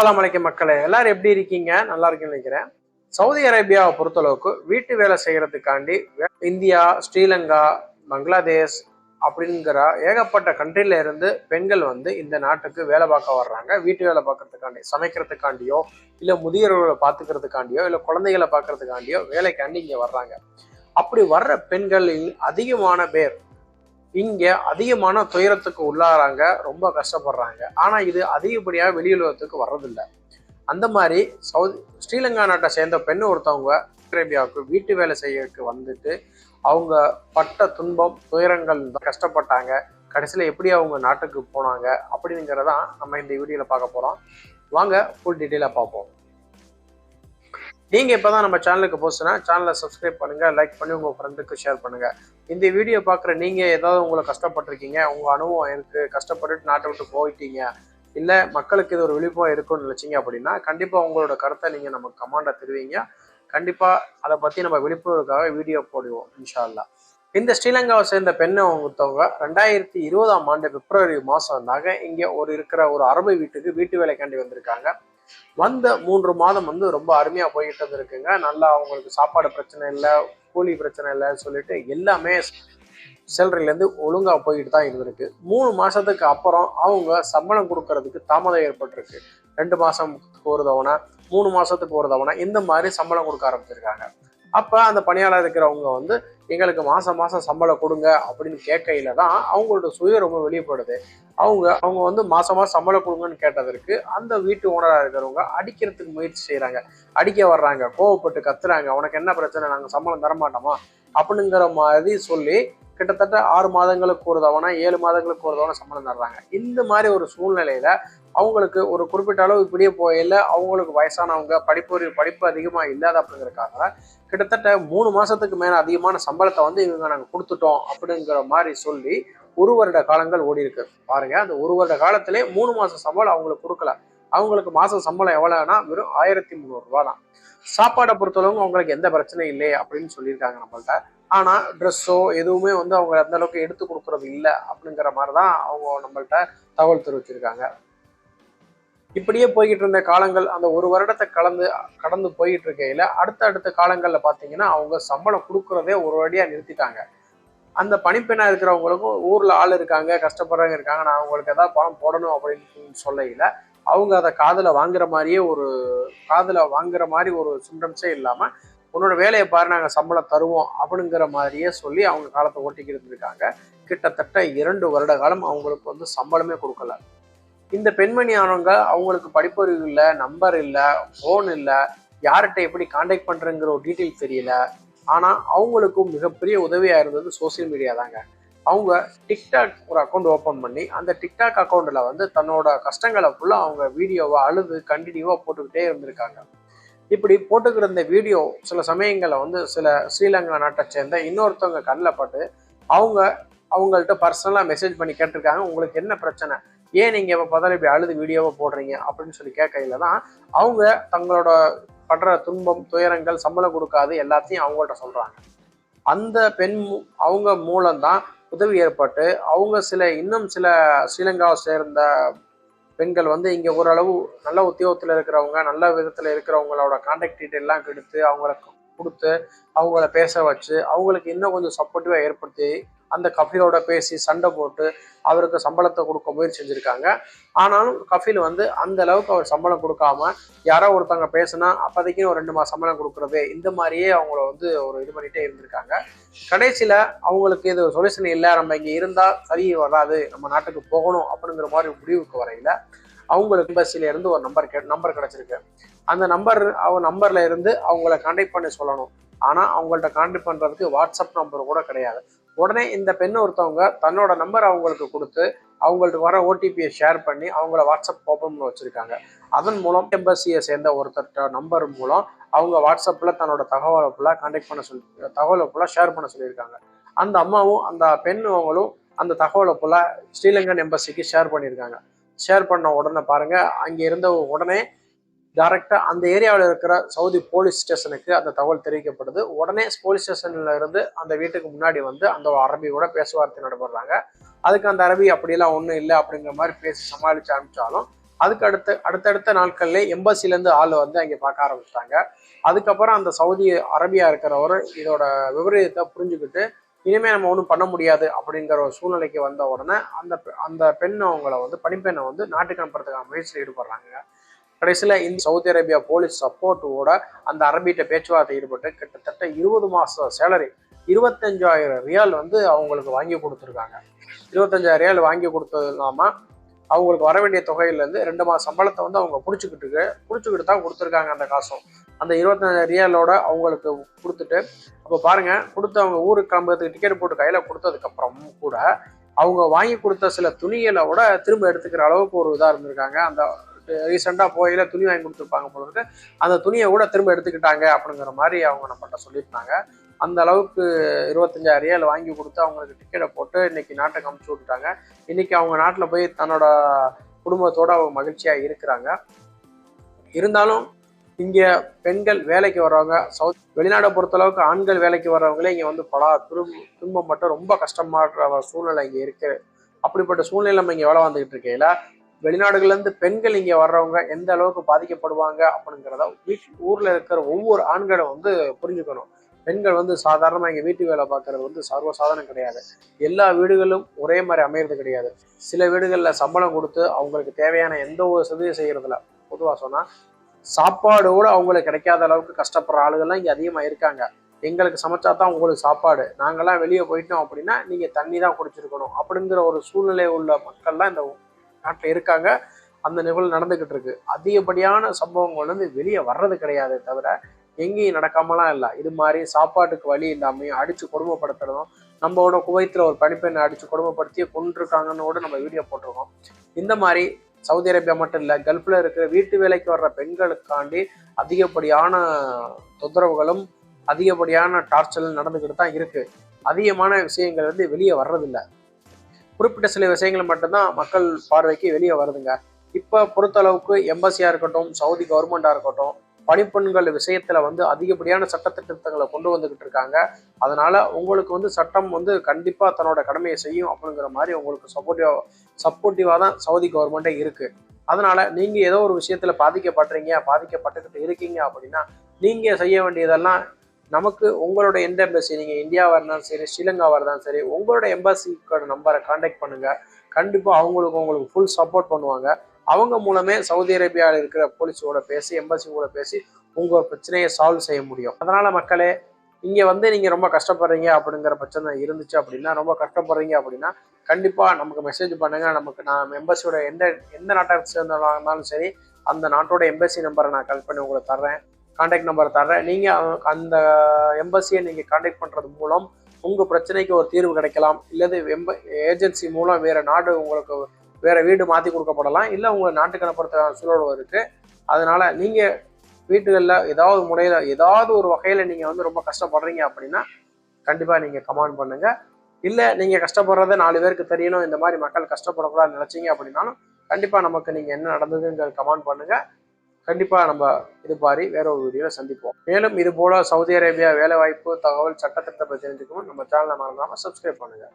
அஸ்லாம் அலைக்கும் மக்களே எல்லாரும் எப்படி இருக்கீங்க? நல்லா இருக்குன்னு நினைக்கிறேன். சவுதி அரேபியாவை பொறுத்தளவுக்கு வீட்டு வேலை செய்கிறதுக்காண்டி இந்தியா ஸ்ரீலங்கா பங்களாதேஷ் அப்படிங்கிற ஏகப்பட்ட கண்ட்ரில இருந்து பெண்கள் வந்து இந்த நாட்டுக்கு வேலை பார்க்க வர்றாங்க. வீட்டு வேலை பார்க்கறதுக்காண்டி சமைக்கிறதுக்காண்டியோ இல்லை முதியோர்களை பார்த்துக்கிறதுக்காண்டியோ இல்லை குழந்தைகளை பார்க்கறதுக்காண்டியோ வேலைக்காண்டி இங்கே வர்றாங்க. அப்படி வர்ற பெண்களில் அதிகமான பேர் இங்கே அதிகமான துயரத்துக்கு உள்ளாராங்க ரொம்ப கஷ்டப்படுறாங்க. ஆனால் இது அதிகப்படியாக வெளியுலகத்துக்கு வர்றதில்லை. அந்த மாதிரி சவுதி ஸ்ரீலங்கா நாட்டை சேர்ந்த பெண் ஒருத்தவங்க அரேபியாவுக்கு வீட்டு வேலை செய்யறதுக்கு வந்துட்டு அவங்க பட்ட துன்பம் துயரங்கள் கஷ்டப்பட்டாங்க. கடைசியில் எப்படி அவங்க நாட்டுக்கு போனாங்க அப்படிங்கிறதான் நம்ம இந்த வீடியோவில் பார்க்க போகிறோம் வாங்க ஃபுல் டீட்டெயிலாக பார்ப்போம். நீங்கள் இப்போ தான் நம்ம சேனலுக்கு போச்சுன்னா சேனலை சப்ஸ்கிரைப் பண்ணுங்கள் லைக் பண்ணி உங்கள் ஃப்ரெண்டுக்கு ஷேர் பண்ணுங்கள் இந்த வீடியோ பார்க்குற நீங்கள் ஏதாவது உங்களை கஷ்டப்பட்டிருக்கீங்க உங்கள் அனுபவம் எனக்கு கஷ்டப்பட்டுட்டு நாட்டை விட்டு போயிட்டீங்க இல்லை மக்களுக்கு இது ஒரு விழிப்புணர்வு இருக்கும்னு நினச்சிங்க அப்படின்னா கண்டிப்பாக உங்களோட கருத்தை நீங்கள் நமக்கு கமாண்டை தெரிவிங்க. கண்டிப்பாக அதை பற்றி நம்ம விழிப்புணர்வுக்காக வீடியோ போடுவோம் இன்ஷால்லா இந்த ஸ்ரீலங்காவை சேர்ந்த பெண்ணை ஒருத்தவங்க ரெண்டாயிரத்தி இருபதாம் ஆண்டு பிப்ரவரி மாதம் இருந்தாங்க இங்கே ஒரு இருக்கிற ஒரு அரபு வீட்டுக்கு வீட்டு வேலைக்காண்டி வந்திருக்காங்க. வந்த மூன்று மாதம் வந்து ரொம்ப அருமையாக போயிட்டு இருந்திருக்குங்க நல்லா அவங்களுக்கு சாப்பாடு பிரச்சனை இல்லை கூலி பிரச்சனை இல்லைன்னு சொல்லிட்டு எல்லாமே சேலரியிலேருந்து ஒழுங்காக போயிட்டு தான் இருந்திருக்கு. மூணு மாதத்துக்கு அப்புறம் அவங்க சம்பளம் கொடுக்கறதுக்கு தாமதம் ஏற்பட்டிருக்கு. ரெண்டு மாதம் ஒரு தவணை மூணு மாதத்துக்கு ஒரு தவணை இந்த மாதிரி சம்பளம் கொடுக்க ஆரம்பிச்சிருக்காங்க. அப்போ அந்த பணியாளர் இருக்கிறவங்க வந்து எங்களுக்கு மாதம் மாதம் சம்பளம் கொடுங்க அப்படின்னு கேட்கையில தான் அவங்களோட சுய ரொம்ப வெளிப்படுது. அவங்க அவங்க வந்து மாதம் மாதம் சம்பளம் கொடுங்கன்னு கேட்டதற்கு அந்த வீட்டு ஓனராக இருக்கிறவங்க அடிக்கிறதுக்கு முயற்சி செய்கிறாங்க அடிக்க வர்றாங்க கோவப்பட்டு கத்துறாங்க. உனக்கு என்ன பிரச்சனை? நாங்கள் சம்பளம் தரமாட்டோமா? அப்படிங்கிற மாதிரி சொல்லி கிட்டத்தட்ட ஆறு மாதங்களுக்கு ஒரு தவணை ஏழு மாதங்களுக்கு ஒரு தவணை சம்பளம் தர்றாங்க. இந்த மாதிரி ஒரு சூழ்நிலையில அவங்களுக்கு ஒரு குறிப்பிட்ட அளவு இப்படியே போயில அவங்களுக்கு வயசானவங்க படிப்பு படிப்பு அதிகமாக இல்லாத அப்படிங்கிறக்காக கிட்டத்தட்ட மூணு மாதத்துக்கு மேலே அதிகமான சம்பளத்தை வந்து இவங்க நாங்கள் கொடுத்துட்டோம் அப்படிங்கிற மாதிரி சொல்லி ஒரு வருட காலங்கள் ஓடி இருக்கு. பாருங்க அந்த ஒரு வருட காலத்திலே மூணு மாத சம்பளம் அவங்களுக்கு கொடுக்கல. அவங்களுக்கு மாத சம்பளம் எவ்வளோனா வெறும் ஆயிரத்தி முந்நூறுரூவா தான். சாப்பாடை பொறுத்தளவுக்கு அவங்களுக்கு எந்த பிரச்சனையும் இல்லை அப்படின்னு சொல்லியிருக்காங்க நம்மள்ட்ட. ஆனால் ட்ரெஸ்ஸோ எதுவுமே வந்து அவங்க அந்த அளவுக்கு எடுத்து கொடுக்கறது இல்லை அப்படிங்கிற மாதிரி தான் அவங்க நம்மள்ட்ட தகவல் தெரிவிச்சிருக்காங்க. இப்படியே போய்கிட்டு இருந்த காலங்கள் அந்த ஒரு வருடத்தை கலந்து கடந்து போய்கிட்டு இருக்கையில அடுத்த அடுத்த காலங்களில் பார்த்தீங்கன்னா அவங்க சம்பளம் கொடுக்குறதே ஒரு வழியாக நிறுத்திட்டாங்க. அந்த பணிப்பெண்ணாக இருக்கிறவங்களுக்கும் ஊரில் ஆள் இருக்காங்க கஷ்டப்படுறவங்க இருக்காங்க நான் அவங்களுக்கு ஏதாவது பணம் போடணும் அப்படின்னு சொல்லையில் அவங்க அதை காதில் வாங்குற மாதிரியே ஒரு காதில் வாங்குற மாதிரி ஒரு சிம்டம்ஸே இல்லாமல் உன்னோட வேலையை பாரு நாங்கள் சம்பளம் தருவோம் அப்படிங்கிற மாதிரியே சொல்லி அவங்க காலத்தை ஓட்டிக்கிட்டு இருக்காங்க கிட்டத்தட்ட இரண்டு வருட காலம் அவங்களுக்கு வந்து சம்பளமே கொடுக்கல. இந்த பெண்மணி ஆனவங்க அவங்களுக்கு படிப்பறிவு இல்லை நம்பர் இல்லை ஃபோன் இல்லை யார்கிட்ட எப்படி காண்டாக்ட் பண்ணுறங்கிற ஒரு டீட்டெயில் தெரியல. ஆனால் அவங்களுக்கும் மிகப்பெரிய உதவியாக இருந்தது சோஷியல் மீடியா தாங்க. அவங்க டிக்டாக் ஒரு அக்கௌண்ட் ஓப்பன் பண்ணி அந்த டிக்டாக் அக்கௌண்ட்டில் வந்து தன்னோட கஷ்டங்களை ஃபுல்லாக அவங்க வீடியோவை அழுது கண்டினியூவாக போட்டுக்கிட்டே இருந்திருக்காங்க. இப்படி போட்டுக்கிற இந்த வீடியோ சில சமயங்களில் வந்து சில ஸ்ரீலங்கா நாட்டை சேர்ந்த இன்னொருத்தவங்க கண்ணில் பட்டு அவங்க அவங்கள்ட்ட பர்சனலாக மெசேஜ் பண்ணி கேட்டிருக்காங்க. உங்களுக்கு என்ன பிரச்சனை? ஏன் நீங்கள் இப்போ பார்த்தாலும் இப்படி அழுது வீடியோவை போடுறீங்க அப்படின்னு சொல்லி கேட்கையில தான் அவங்க தங்களோட படுற துன்பம் துயரங்கள் சம்பளம் கொடுக்காது எல்லாத்தையும் அவங்கள்ட்ட சொல்கிறாங்க அந்த பெண் அவங்க மூலம்தான் உதவி ஏற்பட்டு அவங்க சில இன்னும் சில ஸ்ரீலங்காவை சேர்ந்த பெண்கள் வந்து இங்கே ஓரளவு நல்ல உத்தியோகத்தில் இருக்கிறவங்க நல்ல விதத்தில் இருக்கிறவங்களோட கான்டாக்ட் டீட்டெயிலாம் கெடுத்து அவங்களுக்கு கொடுத்து அவங்கள பேச வச்சு அவங்களுக்கு இன்னும் கொஞ்சம் சப்போர்ட்டிவாக ஏற்படுத்தி அந்த கஃபீலோட பேசி சண்டை போட்டு அவருக்கு சம்பளத்தை கொடுக்க முயற்சி செஞ்சுருக்காங்க. ஆனாலும் கஃபீல் வந்து அந்த அளவுக்கு அவர் சம்பளம் கொடுக்காம யாரோ ஒருத்தவங்க பேசுனா அப்போதைக்கு ஒரு ரெண்டு மாதம் சம்பளம் கொடுக்குறது இந்த மாதிரியே அவங்கள வந்து ஒரு இது பண்ணிகிட்டே இருந்திருக்காங்க. கடைசியில் அவங்களுக்கு இது சொல்யூஷன் இல்லை. நம்ம இங்கே இருந்தால் சரி வராது. நம்ம நாட்டுக்கு போகணும் அப்படிங்கிற மாதிரி முடிவுக்கு வரையில அவங்களுக்கு எம்பசில இருந்து ஒரு நம்பர் கே நம்பர் கிடைச்சிருக்கு. அந்த நம்பர் அவங்க நம்பர்ல இருந்து அவங்கள கான்டாக்ட் பண்ணி சொல்லணும். ஆனா அவங்கள்ட்ட கான்டாக்ட் பண்றதுக்கு வாட்ஸ்அப் நம்பர் கூட கிடையாது. உடனே இந்த பெண் ஒருத்தவங்க தன்னோட நம்பர் அவங்களுக்கு கொடுத்து அவங்களுக்கு வர ஓடிபியை ஷேர் பண்ணி அவங்கள வாட்ஸ்அப் ஓப்பன் பண்ண வச்சிருக்காங்க. அதன் மூலம் எம்பசியை சேர்ந்த ஒருத்தர்கிட்ட நம்பர் மூலம் அவங்க வாட்ஸ்அப்பில் தன்னோட தகவலை ஃபுல்லாக கான்டாக்ட் பண்ண சொல்லி தகவலை ஃபுல்லாக ஷேர் பண்ண சொல்லியிருக்காங்க. அந்த அம்மாவும் அந்த பெண் அவங்களும் அந்த தகவலை ஃபுல்லாக ஸ்ரீலங்கன் எம்பசிக்கு ஷேர் பண்ணியிருக்காங்க. ஷேர் பண்ண உடனே பாருங்க. அங்கே இருந்த உடனே டைரக்டாக அந்த ஏரியாவில் இருக்கிற சவுதி போலீஸ் ஸ்டேஷனுக்கு அந்த தகவல் தெரிவிக்கப்படுது. உடனே போலீஸ் ஸ்டேஷனில் இருந்து அந்த வீட்டுக்கு முன்னாடி வந்து அந்த அரபியோட பேச்சுவார்த்தை நடைபெறாங்க. அதுக்கு அந்த அரபி அப்படியெல்லாம் ஒன்றும் இல்லை அப்படிங்கிற மாதிரி பேசி சமாளித்து அனுப்பிச்சாலும் அதுக்கு அடுத்த அடுத்தடுத்த நாட்கள்லேயே எம்பசிலேருந்து ஆள் வந்து அங்கே பார்க்க ஆரம்பிச்சிட்டாங்க. அதுக்கப்புறம் அந்த சவுதி அரபியா இருக்கிறவர் இதோட விபரீதத்தை புரிஞ்சுக்கிட்டு இனிமேல் நம்ம ஒன்றும் பண்ண முடியாது அப்படிங்கிற ஒரு சூழ்நிலைக்கு வந்த உடனே அந்த பெ- அந்த பெண் அவங்கள வந்து பணிப்பெண்ணை வந்து நாட்டுக்கு அனுப்புறதுக்கான முயற்சியில் ஈடுபடுறாங்க. கடைசியில் இந்த சவுதி அரேபியா போலீஸ் சப்போர்ட்டோட அந்த அரபிட்ட பேச்சுவார்த்தை ஈடுபட்டு கிட்டத்தட்ட இருபது மாதம் சேலரி இருபத்தஞ்சாயிரம் ரியால் வந்து அவங்களுக்கு வாங்கி கொடுத்துருக்காங்க. இருபத்தஞ்சாயிரம் ரியால் வாங்கி கொடுத்தது இல்லாமல் அவங்களுக்கு வர வேண்டிய தொகையிலேருந்து ரெண்டு மாதம் சம்பளத்தை வந்து அவங்க பிடிச்சிக்கிட்டு பிடிச்சிக்கிட்டு தான் கொடுத்துருக்காங்க அந்த காசும். அந்த இருபத்தஞ்சாயிரம் ரியாலோட அவங்களுக்கு கொடுத்துட்டு அப்போ பாருங்கள் கொடுத்து அவங்க ஊருக்கு கிளம்புறதுக்கு டிக்கெட் போட்டு கையில் கொடுத்ததுக்கப்புறமும் கூட அவங்க வாங்கி கொடுத்த சில துணிகளை விட திரும்ப எடுத்துக்கிற அளவுக்கு ஒரு இதாக இருந்திருக்காங்க. அந்த ரீசெண்டாக போயில துணி வாங்கி கொடுத்துருப்பாங்க போல இருக்கு. அந்த துணியை கூட திரும்ப எடுத்துக்கிட்டாங்க அப்படிங்கிற மாதிரி அவங்க நம்மகிட்ட சொல்லியிருந்தாங்க. அந்த அளவுக்கு இருபத்தஞ்சாயிரம் ரியால் வாங்கி கொடுத்து அவங்களுக்கு டிக்கெட்டை போட்டு இன்னைக்கு நாட்டுக்கு அமுச்சு விட்டுட்டாங்க. இன்னைக்கு அவங்க நாட்டில் போய் தன்னோட குடும்பத்தோட அவங்க மகிழ்ச்சியாக இருக்கிறாங்க. இருந்தாலும் இங்கே பெண்கள் வேலைக்கு வர்றவங்க சவுத் வெளிநாடை பொறுத்தளவுக்கு ஆண்கள் வேலைக்கு வர்றவங்களே இங்கே வந்து பல துரும் துன்பம் மட்டும் ரொம்ப கஷ்டமாடுற சூழ்நிலை இங்கே இருக்கு. அப்படிப்பட்ட சூழ்நிலை நம்ம இங்கே வேலை வந்துகிட்டு இருக்கையில வெளிநாடுகள்லேருந்து பெண்கள் இங்கே வர்றவங்க எந்த அளவுக்கு பாதிக்கப்படுவாங்க அப்படிங்கிறத வீட் ஊரில் இருக்கிற ஒவ்வொரு ஆண்களும் வந்து புரிஞ்சுக்கணும். பெண்கள் வந்து சாதாரணமாக இங்கே வீட்டு வேலை பார்க்கறது வந்து சர்வசாதாரணம் கிடையாது. எல்லா வீடுகளும் ஒரே மாதிரி அமையிறது கிடையாது. சில வீடுகளில் சம்பளம் கொடுத்து அவங்களுக்கு தேவையான எந்த ஒரு சதவீதம் செய்யறதில்ல. பொதுவாக சொன்னால் சாப்பாடோடு அவங்களுக்கு கிடைக்காத அளவுக்கு கஷ்டப்படுற ஆளுகள்லாம் இங்கே அதிகமாக இருக்காங்க. எங்களுக்கு சமைச்சா தான் உங்களுக்கு சாப்பாடு. நாங்கெல்லாம் வெளியே போயிட்டோம் அப்படின்னா நீங்கள் தண்ணி தான் குடிச்சிருக்கணும் அப்படிங்கிற ஒரு சூழ்நிலை உள்ள மக்கள்லாம் இந்த நாட்டில் இருக்காங்க. அந்த நிகழ்வு நடந்துக்கிட்டு இருக்கு. அதிகப்படியான சம்பவங்கள் வந்து வெளியே வர்றது கிடையாது தவிர எங்கேயும் நடக்காமலாம் இல்லை. இது மாதிரி சாப்பாட்டுக்கு வழி இல்லாமையும் அடித்து கொடுமைப்படுத்துறதும் நம்மளோட குவைத்தில் ஒரு பணிப்பெண்ணை அடித்து கொடுமைப்படுத்தியே கொண்டிருக்காங்கன்னு கூட நம்ம வீடியோ போட்டிருக்கோம். இந்த மாதிரி சவுதி அரேபியா மட்டும் இல்லை கல்ஃபில் இருக்கிற வீட்டு வேலைக்கு வர்ற பெண்களுக்காண்டி அதிகப்படியான தொந்தரவுகளும் அதிகப்படியான டார்ச்சலும் நடந்துக்கிட்டு தான் இருக்குது அதிகமான விஷயங்கள் வந்து வெளியே வர்றதில்லை. குறிப்பிட்ட சில விஷயங்கள் மட்டும்தான் மக்கள் பார்வைக்கு வெளியே வருதுங்க. இப்போ பொறுத்தளவுக்கு எம்பசியாக இருக்கட்டும் சவுதி கவர்மெண்ட்டாக இருக்கட்டும் பணிப்பெண்கள் விஷயத்தில் வந்து அதிகப்படியான சட்டத்திட்டங்களை கொண்டு வந்துக்கிட்டு இருக்காங்க. அதனால் உங்களுக்கு வந்து சட்டம் வந்து கண்டிப்பாக தன்னோட கடமையை செய்யும் அப்படிங்கிற மாதிரி உங்களுக்கு சப்போர்ட்டிவாக சப்போர்ட்டிவாக தான் சவுதி கவர்மெண்ட்டே இருக்குது அதனால் நீங்கள் ஏதோ ஒரு விஷயத்தில் பாதிக்கப்படுறீங்க பாதிக்கப்பட்டுக்கிட்டு இருக்கீங்க அப்படின்னா நீங்கள் செய்ய வேண்டியதெல்லாம் நமக்கு உங்களோட எந்த எம்பசி நீங்கள் இந்தியாவாக இருந்தாலும் சரி ஸ்ரீலங்காவாக இருந்தாலும் சரி உங்களோட எம்பசிக்கோட நம்பரை காண்டாக்ட் பண்ணுங்கள் கண்டிப்பாக அவங்களுக்கு உங்களுக்கு ஃபுல் சப்போர்ட் பண்ணுவாங்க. அவங்க மூலமே சவுதி அரேபியாவில் இருக்கிற போலீஸோட பேசி எம்பசி கூட பேசி உங்கள் பிரச்சனையை சால்வ் செய்ய முடியும். அதனால் மக்களே இங்கே வந்து நீங்கள் ரொம்ப கஷ்டப்படுறீங்க அப்படிங்கிற பிரச்சனை இருந்துச்சு அப்படின்னா ரொம்ப கஷ்டப்படுறீங்க அப்படின்னா கண்டிப்பாக நமக்கு மெசேஜ் பண்ணுங்கள் நமக்கு நான் எம்பசியோட எந்த எந்த நாட்டை சேர்ந்தாலும் சரி அந்த நாட்டோட எம்பசி நம்பரை நான் கலெக்ட் பண்ணி உங்களை தர்றேன். கான்டாக்ட் நம்பரை தர்றேன். நீங்கள் அந்த எம்பசியை நீங்கள் கான்டாக்ட் பண்ணுறது மூலம் உங்கள் பிரச்சனைக்கு ஒரு தீர்வு கிடைக்கலாம். இல்லது எம்ப ஏஜென்சி மூலம் வேறு நாடு உங்களுக்கு வேறு வீடு மாற்றி கொடுக்கப்படலாம். இல்லை உங்களை நாட்டுக்கு அனுப்புறதுக்கான சூழல் இருக்குது அதனால் நீங்கள் வீட்டுகளில் ஏதாவது முறையில் ஏதாவது ஒரு வகையில் நீங்கள் வந்து ரொம்ப கஷ்டப்படுறீங்க அப்படின்னா கண்டிப்பாக நீங்கள் கமெண்ட் பண்ணுங்கள் இல்லை நீங்கள் கஷ்டப்படுறத நாலு பேருக்கு தெரியணும் இந்த மாதிரி மக்கள் கஷ்டப்படக்கூடாது நினச்சிங்க அப்படின்னாலும் கண்டிப்பாக நமக்கு நீங்கள் என்ன நடந்ததுங்கிறது கமெண்ட் பண்ணுங்கள் கண்டிப்பாக நம்ம இது மாதிரி வேற ஒரு வீடியோவில் சந்திப்போம். மேலும் இது போல சவுதி அரேபியா வேலைவாய்ப்பு தகவல் சட்டத்திட்டத்தை பற்றி தெரிஞ்சுக்கணும் நம்ம சேனலை மறந்தாமல் சப்ஸ்கிரைப் பண்ணுங்கள்